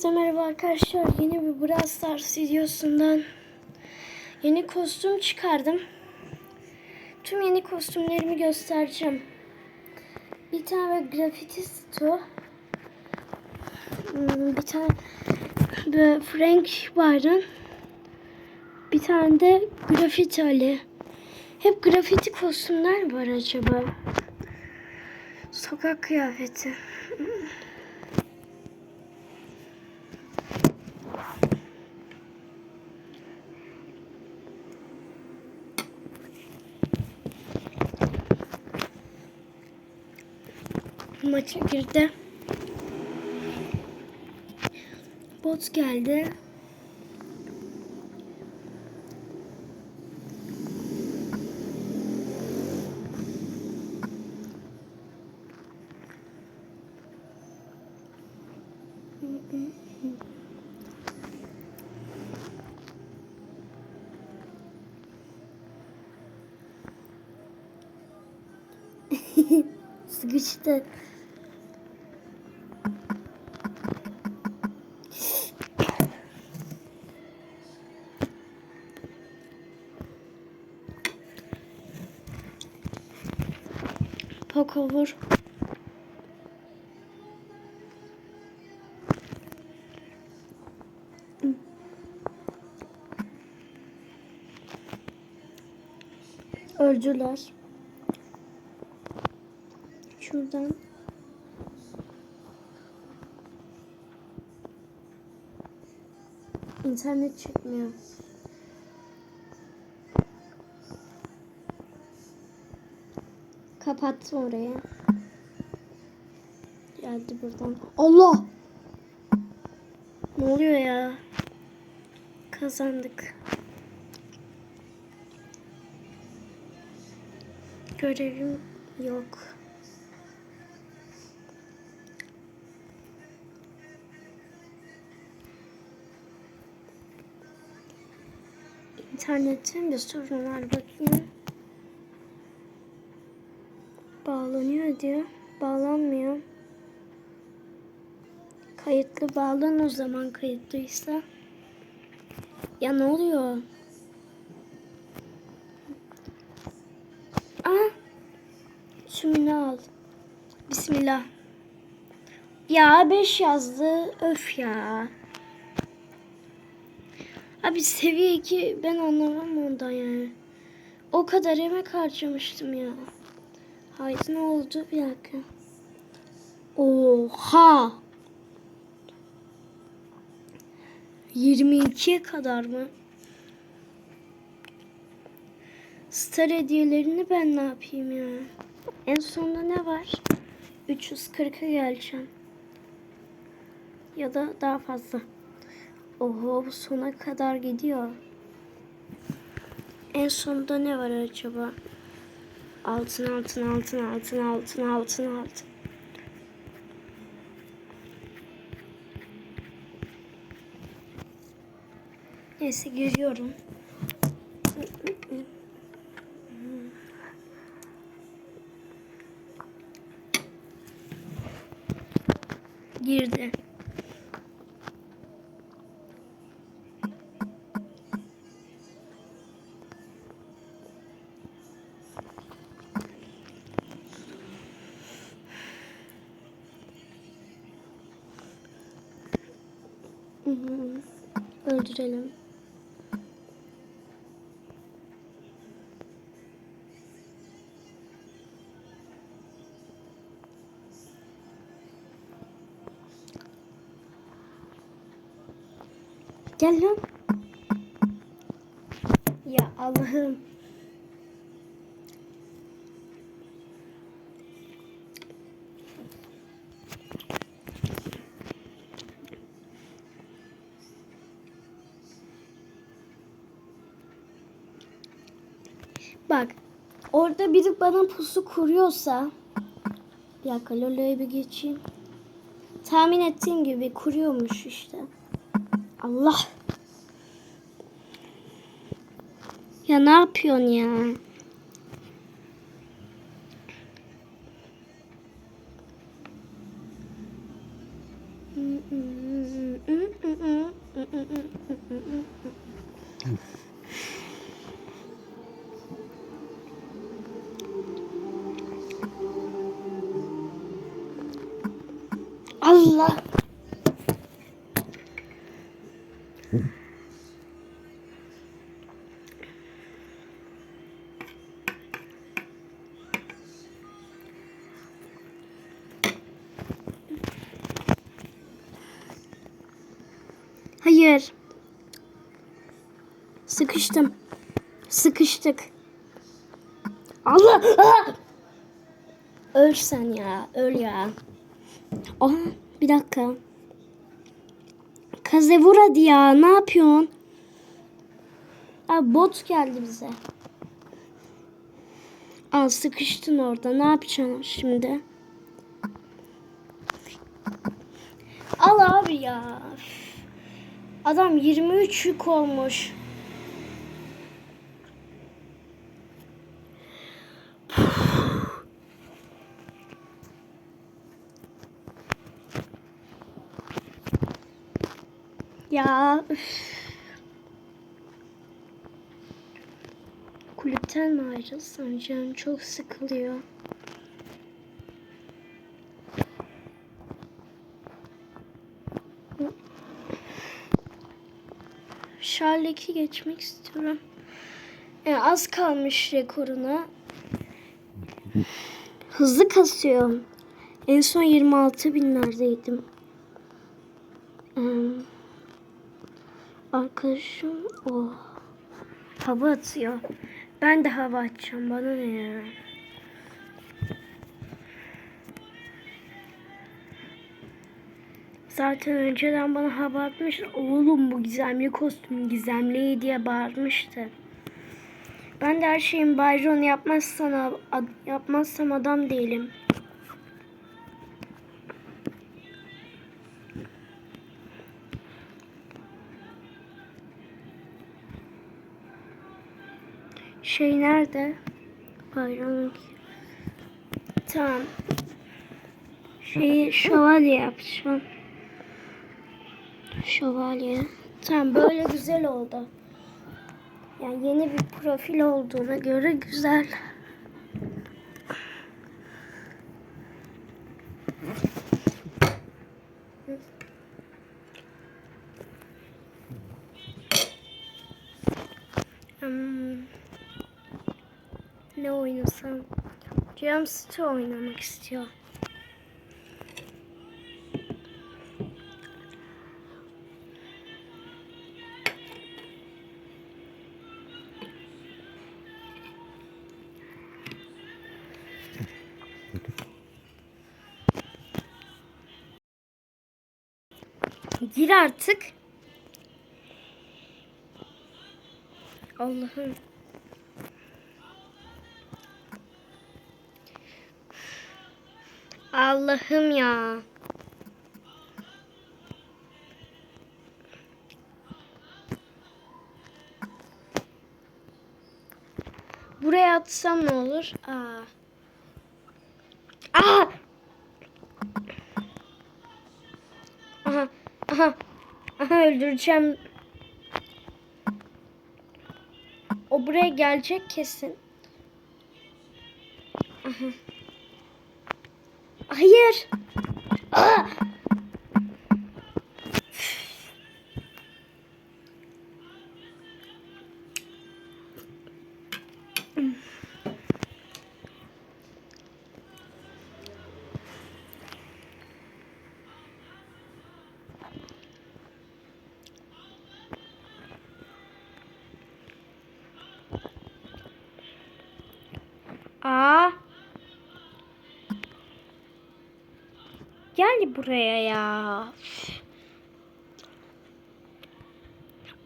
Hepinize merhaba arkadaşlar. Yeni bir Brawl Stars videosundan yeni kostüm çıkardım. Tüm yeni kostümlerimi göstereceğim. Bir tane grafiti stu. Hmm, Bir tane Frank Byron. Bir tane de grafiti Ali. Hep grafiti kostümler var acaba? Sokak kıyafeti. Maça girdi. Bot geldi. Poco vur. Öldüler. Şuradan. İnternet çekmiyor. Kapattım orayı. Geldi buradan. Allah! Ne oluyor ya? Kazandık. Görevim yok. İnternetten bir sorun var bakayım. Bağlanıyor diyor. Bağlanmıyor. Kayıtlı bağlan o zaman kayıtlıysa. Ya ne oluyor? Aa! Şunu al. Bismillah. Ya 5 yazdı. Öf ya. Abi seviye 2 ben anlamam ondan yani. O kadar emek harcamıştım ya. Haydi ne oldu? Bir dakika. Oha! 22'ye kadar mı? Star hediyelerini ben ne yapayım ya? En sonunda ne var? 340'a geleceğim. Ya da daha fazla. Oho bu sona kadar gidiyor. En sonunda ne var acaba? Altın altın altın altın altın altın altın. Neyse giriyorum. Girdi. Öldürelim. Gel lan. Ya Allah'ım. Orada biri bana pusu kuruyorsa bir dakika Lolo'ya bir geçeyim. Tahmin ettiğim gibi kuruyormuş işte. Allah. Ya ne yapıyorsun ya? Hayır. Sıkıştım. Sıkıştık. Allah! Ah! Öl sen ya. Öl ya. Aa, bir dakika. Kaze vur hadi ya. Ne yapıyorsun? Aa, bot geldi bize. Al sıkıştın orada. Ne yapacaksın şimdi? Al abi ya. Adam 23 yük olmuş. Ya. Kulüpten mi ayrılsam canım çok sıkılıyor. Şarlek'i geçmek istiyorum. Yani az kalmış rekoruna. Hızlı kasıyor. En son 26 binlerdeydim. Arkadaşım o hava atıyor. Ben de hava atacağım. Bana ne ya? Zaten önceden bana hava atmış. Oğlum bu gizemli kostüm gizemli diye bağırmıştı. Ben de her şeyin Bayron yapmazsan ad- yapmazsam adam değilim. Şey nerede? Bayram. Tamam. Şeyi şövalye yapacağım. Şövalye. Tamam böyle güzel oldu. Yani yeni bir profil olduğuna göre güzel. Hmm. Ne oynasam? Jumpstone oynamak istiyor. Gir artık. Allah'ım. Allah'ım ya. Buraya atsam ne olur? Aa. Öldüreceğim. O buraya gelecek kesin. Aha. Hayır. Aa! Gel buraya ya.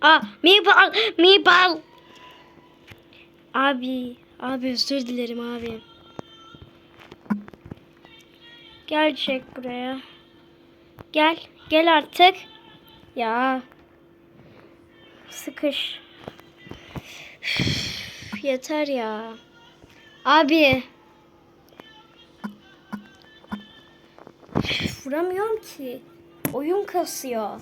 Aa, Meeple, Meeple. Abi, abi özür dilerim abi. Gel çek buraya. Gel, gel artık. Ya. Sıkış. Üf, Yeter ya. Abi. Vuramıyorum ki. Oyun kasıyor.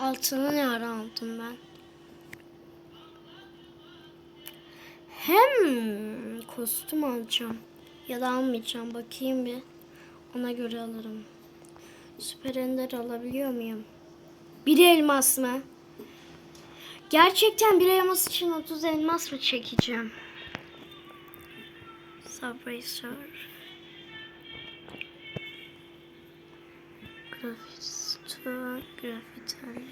Altını ne ara aldım ben? Hem kostüm alacağım ya da almayacağım bakayım bir ona göre alırım. Süper Ender alabiliyor muyum? Bir elmas mı? Gerçekten bir elmas için 30 elmas mı çekeceğim? Subway Surf. Grafito, grafiterli.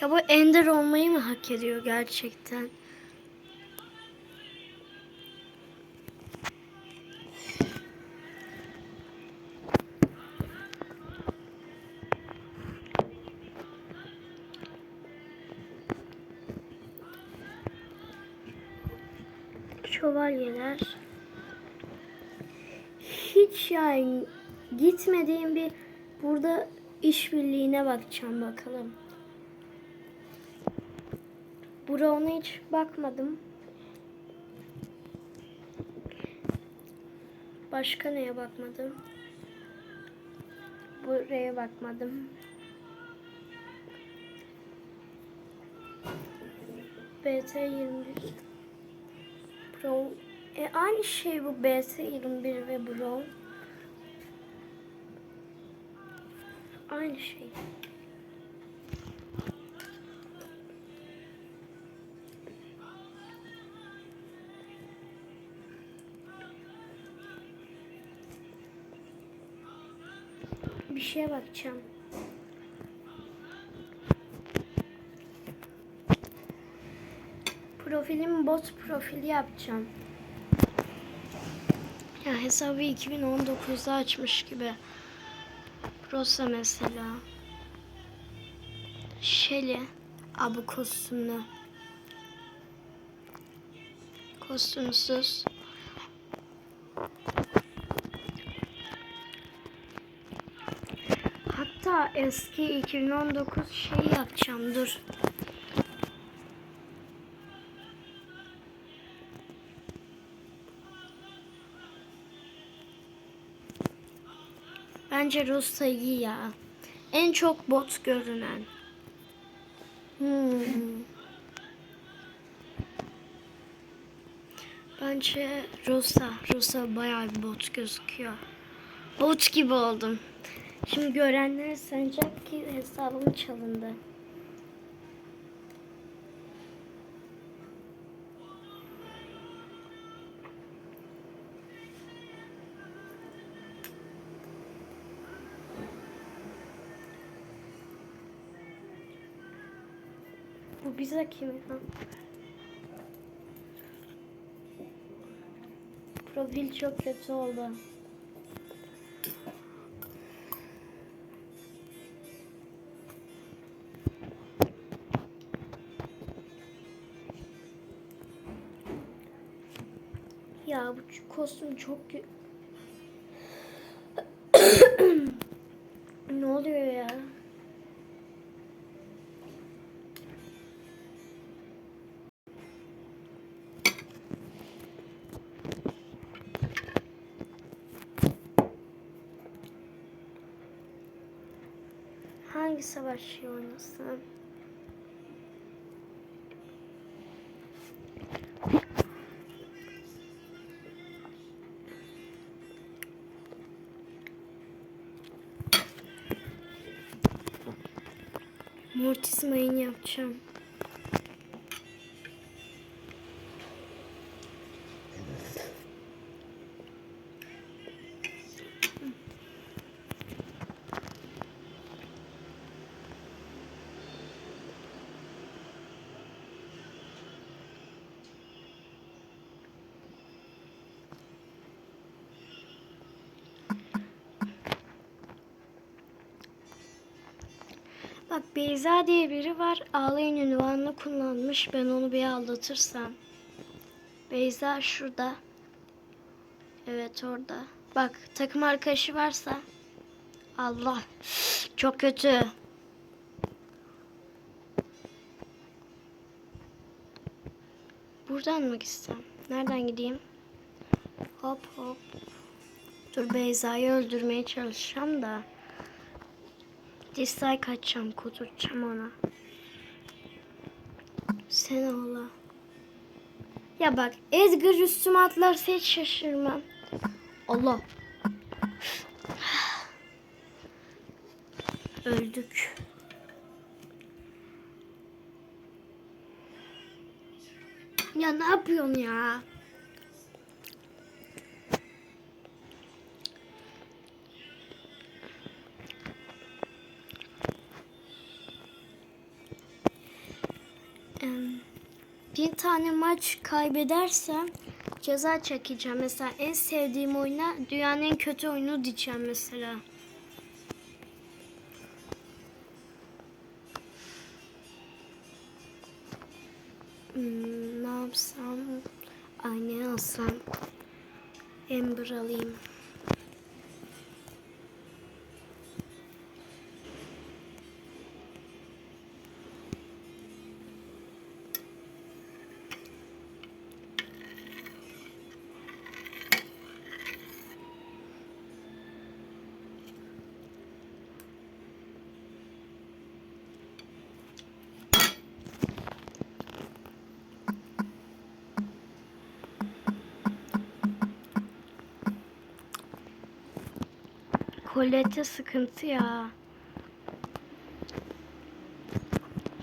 Ya bu Ender olmayı mı hak ediyor gerçekten? Şövalyeler. Hiç yani gitmediğim bir burada işbirliğine bakacağım bakalım. Brown'a hiç bakmadım. Başka neye bakmadım? Buraya bakmadım. BT 21 Brown e, aynı şey bu BT 21 ve Brown. Aynı şey. Bir şeye bakacağım. Profilim bot profili yapacağım. Ya hesabı 2019'da açmış gibi. Rosa mesela. Shelly. Abu kostümlü. Kostümsüz. Hatta eski 2019 şey yapacağım dur. Bence iyi ya. En çok bot görünen. Hmm. Bence Rosa. Rosa bayağı bir bot gözüküyor. Bot gibi oldum. Şimdi görenler sanacak ki hesabım çalındı. Bize kim ya? Profil çok kötü oldu. Ya bu kostüm çok Ne oluyor ya? Hangi savaşçı oynasam? Mortis mayın yapacağım. Beyza diye biri var. Ağlayın ünvanını kullanmış. Ben onu bir aldatırsam. Beyza şurada. Evet orada. Bak takım arkadaşı varsa. Allah. Çok kötü. Buradan mı gitsem? Nereden gideyim? Hop hop. Dur Beyza'yı öldürmeye çalışacağım da. Dislike açacağım, kudurtacağım ona. Sen ola. Ya bak Edgar üstüme atlarsa hiç şaşırmam. Allah. Öldük. Ya ne yapıyorsun ya? Tane maç kaybedersem ceza çekeceğim. Mesela en sevdiğim oyuna dünyanın en kötü oyunu diyeceğim mesela. Hmm, ne yapsam? Ay ne alsam? Ember alayım. Kolete sıkıntı ya.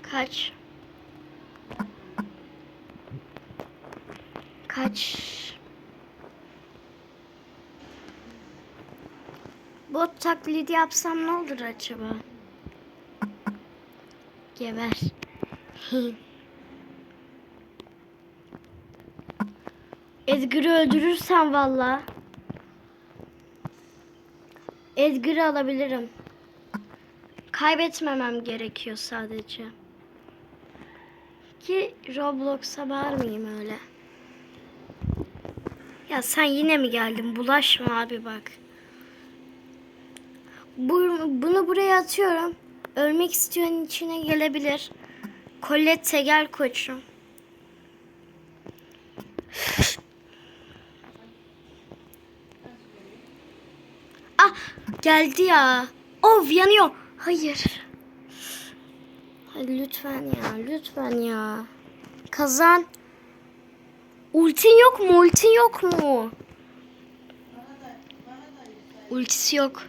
Kaç? Kaç? Bot taklidi yapsam ne olur acaba? Geber. Edgar'ı öldürürsem valla. Edgar'ı alabilirim. Kaybetmemem gerekiyor sadece. Ki Roblox'a bağırmayayım öyle. Ya sen yine mi geldin? Bulaşma abi bak. Bu, bunu buraya atıyorum. Ölmek isteyen içine gelebilir. Colette gel koçum. Ah geldi ya. Of yanıyor. Hayır. Hadi lütfen ya lütfen ya. Kazan. Ultin yok mu? Ultin yok mu? Ultisi yok.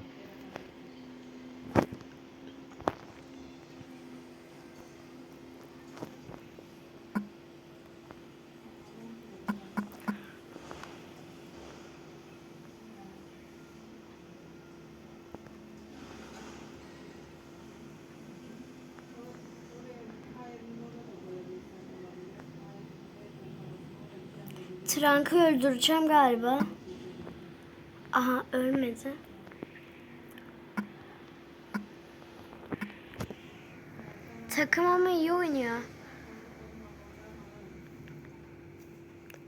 Trank'ı öldüreceğim galiba. Aha ölmedi. Takım ama iyi oynuyor.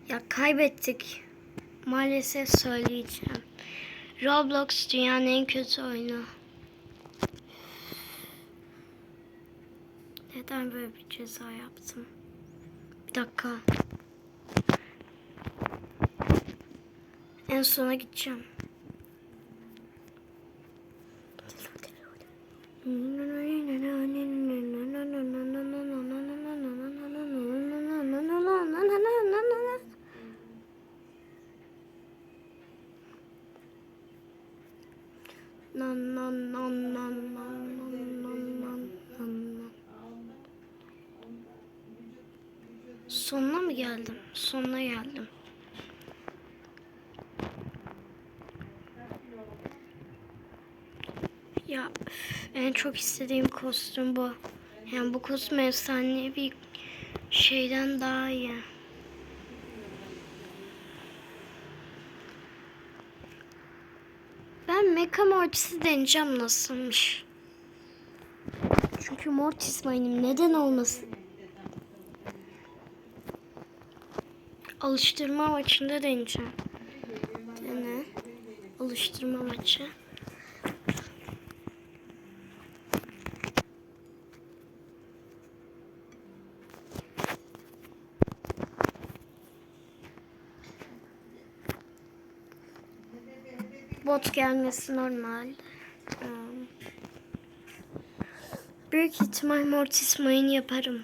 Ya kaybettik. Maalesef söyleyeceğim. Roblox dünyanın en kötü oyunu. Neden böyle bir ceza yaptım? Bir dakika. En sona gideceğim. Nan nan nan nan nan nan nan nan nan. Sonuna mı geldim? Sonuna geldim. Ya üf, en çok istediğim kostüm bu. Yani bu kostüm efsane bir şeyden daha iyi. Ben Mecha Mortis'i deneyeceğim nasılmış. Çünkü Mortis benim neden olmasın? Alıştırma maçında deneyeceğim. Dene. Alıştırma maçı. bot gelmesi normal. Hmm. Büyük ihtimal mortis mayını yaparım.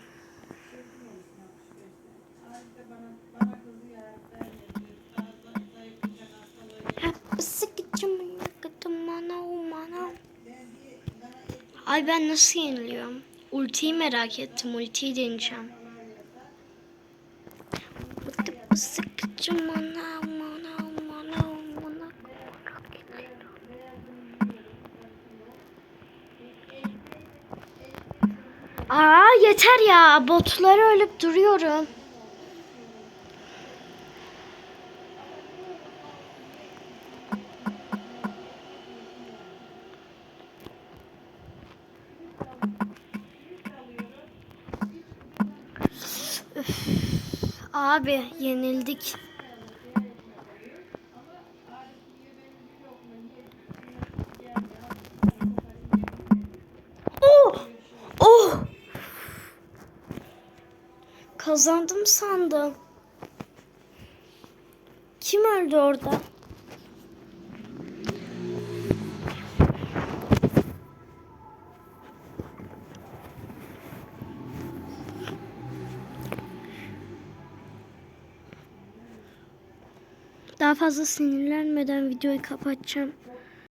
Ay ben nasıl yeniliyorum? Ultiyi merak ettim. Ultiyi deneyeceğim. Yeter ya. Botlara ölüp duruyorum. Abi yenildik. Oh! Oh! Kazandım sandım. Kim öldü orada? Daha fazla sinirlenmeden videoyu kapatacağım.